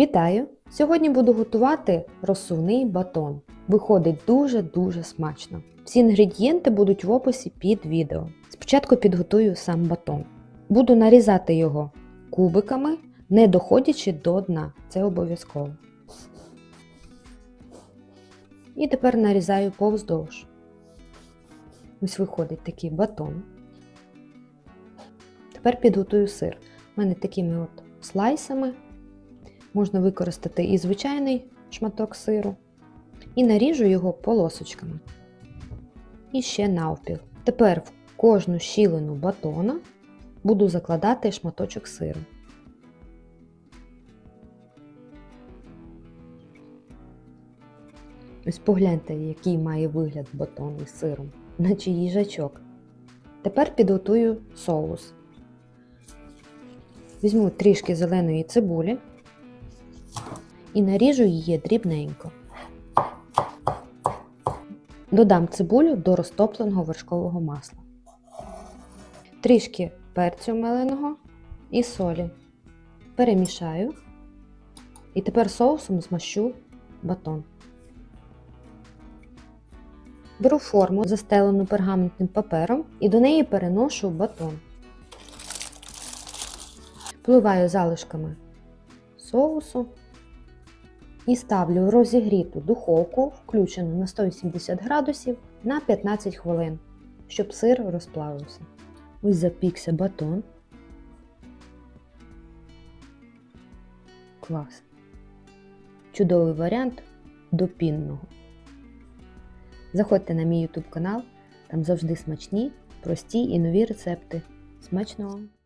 Вітаю! Сьогодні буду готувати розсувний батон. Виходить дуже-дуже смачно. Всі інгредієнти будуть в описі під відео. Спочатку підготую сам батон. Буду нарізати його кубиками, не доходячи до дна. Це обов'язково. І тепер нарізаю повздовж. Ось виходить такий батон. Тепер підготую сир. У мене такими от слайсами. Можна використати і звичайний шматок сиру. І наріжу його полосочками. І ще навпіл. Тепер в кожну щілину батона буду закладати шматочок сиру. Ось погляньте, який має вигляд батон із сиром, наче їжачок. Тепер підготую соус. Візьму трішки зеленої цибулі і наріжу її дрібненько. Додам цибулю до розтопленого вершкового масла. Трішки перцю меленого і солі. Перемішаю. І тепер соусом змащу батон. Беру форму, застелену пергаментним папером, і до неї переношу батон. Впливаю залишками соусу і ставлю розігріту духовку, включену на 180 градусів, на 15 хвилин, щоб сир розплавився. Ось запікся батон. Клас. Чудовий варіант до пінного. Заходьте на мій YouTube канал, там завжди смачні, прості і нові рецепти. Смачного!